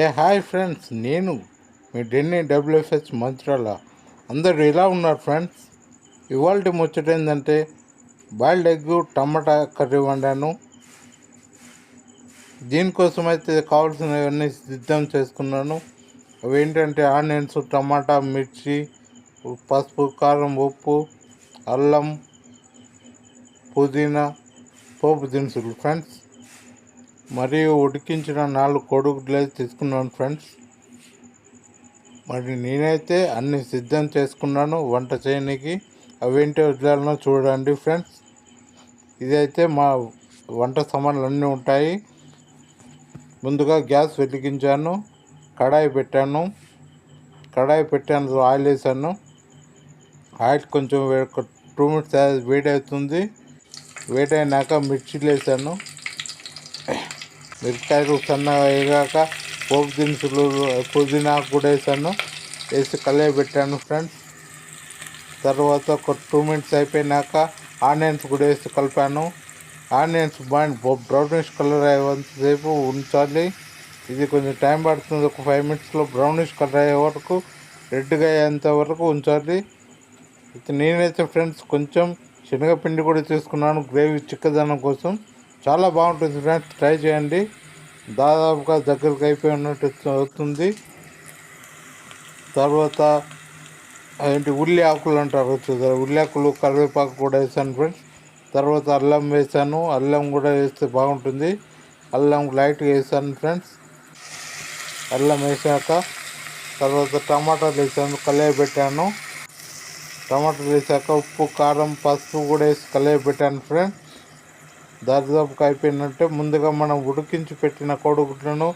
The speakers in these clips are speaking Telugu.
ఏ హాయ్ ఫ్రెండ్స్ నేను మీ డెన్నీ డబ్ల్యూఎఫ్హెచ్ మంత్రాల. అందరూ ఎలా ఉన్నారు ఫ్రెండ్స్? ఇవాళ ముచ్చట ఏంటంటే బాయిల్డ్ ఎగ్ టమాటా కర్రీ వండాను. దీనికోసం అయితే కావాల్సినవన్నీ సిద్ధం చేసుకున్నాను. అవి ఏంటంటే ఆనియన్స్ టమాటా మిర్చి పసుపు కారం ఉప్పు అల్లం పుదీనా పోపు దినుసులు. ఫ్రెండ్స్ మరియు ఉడికించిన నాలుగు కోడిగుడ్లు తీసుకున్నాను ఫ్రెండ్స్. మరి నేనైతే అన్ని సిద్ధం చేసుకున్నాను వంట చేయడానికి అవేంటి వదిలేనో చూడండి ఫ్రెండ్స్. ఇదైతే మా వంట సామాన్లు అన్నీ ఉంటాయి. ముందుగా గ్యాస్ వెలిగించాను కడాయి పెట్టాను. కడాయి పెట్టాను ఆయిల్ వేసాను. ఆయిల్ కొంచెం టూ మినిట్స్ వేడి అవుతుంది. వేడైనాక మిర్చిలు వేసాను. మిరపకాయలు సన్నగా వేగాక పోపు దినుసులు పుదీనా కూడా వేసాను. వేసి కలయ పెట్టాను ఫ్రెండ్స్. తర్వాత ఒక టూ మినిట్స్ అయిపోయినాక ఆనియన్స్ కూడా వేసి కలిపాను. ఆనియన్స్ బాగా బ్రౌనిష్ కలర్ అయ్యేంతసేపు ఉంచాలి. ఇది కొంచెం టైం పడుతుంది. ఒక ఫైవ్ మినిట్స్లో బ్రౌనిష్ కలర్ అయ్యే వరకు రెడ్గా అయ్యేంత వరకు ఉంచాలి. నేనైతే ఫ్రెండ్స్ కొంచెం శనగపిండి కూడా తీసుకున్నాను. గ్రేవీ చిక్కదనం కోసం. చాలా బాగుంటుంది ఫ్రెండ్స్. ట్రై చేయండి. దాదాపుగా దగ్గరకు అయిపోయి ఉన్నట్టు అవుతుంది. తర్వాత ఏంటి ఉల్లి ఆకులు అంటారు చూసారు? ఉల్లి ఆకులు కరివేపాకు కూడా వేసాను ఫ్రెండ్స్. తర్వాత అల్లం వేసాను. అల్లం కూడా వేస్తే బాగుంటుంది. అల్లం లైట్గా వేసాను ఫ్రెండ్స్. అల్లం వేసాక తర్వాత టమాటాలు వేసాను కలియ పెట్టాను. టమాటాలు వేసాక ఉప్పు కారం పసుపు కూడా వేసి కలియ పెట్టాను ఫ్రెండ్స్. దరిదాపుగా అయిపోయినట్టే ముందుగా మనం ఉడికించి పెట్టిన కోడిగుడ్లను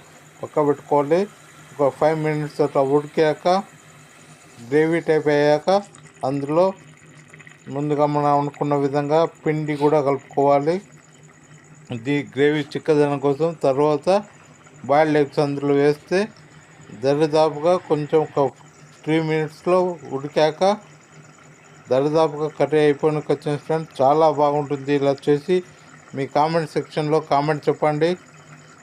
పక్క పెట్టుకోవాలి. ఒక ఫైవ్ మినిట్స్ అట్లా ఉడికాక గ్రేవీ టైప్ అయ్యాక అందులో ముందుగా మనం అనుకున్న విధంగా పిండి కూడా కలుపుకోవాలి. ఇది గ్రేవీ చిక్కదనం కోసం. తర్వాత బాయిల్డ్ ఎగ్స్ అందులో వేస్తే దరిదాపుగా కొంచెం ఒక త్రీ మినిట్స్లో ఉడికాక దరిదాపుగా కర్రీ అయిపోయిన వచ్చిన ఫ్రెండ్స్ చాలా బాగుంటుంది. ఇలా చేసి మీ కామెంట్ సెక్షన్లో కామెంట్ చెప్పండి.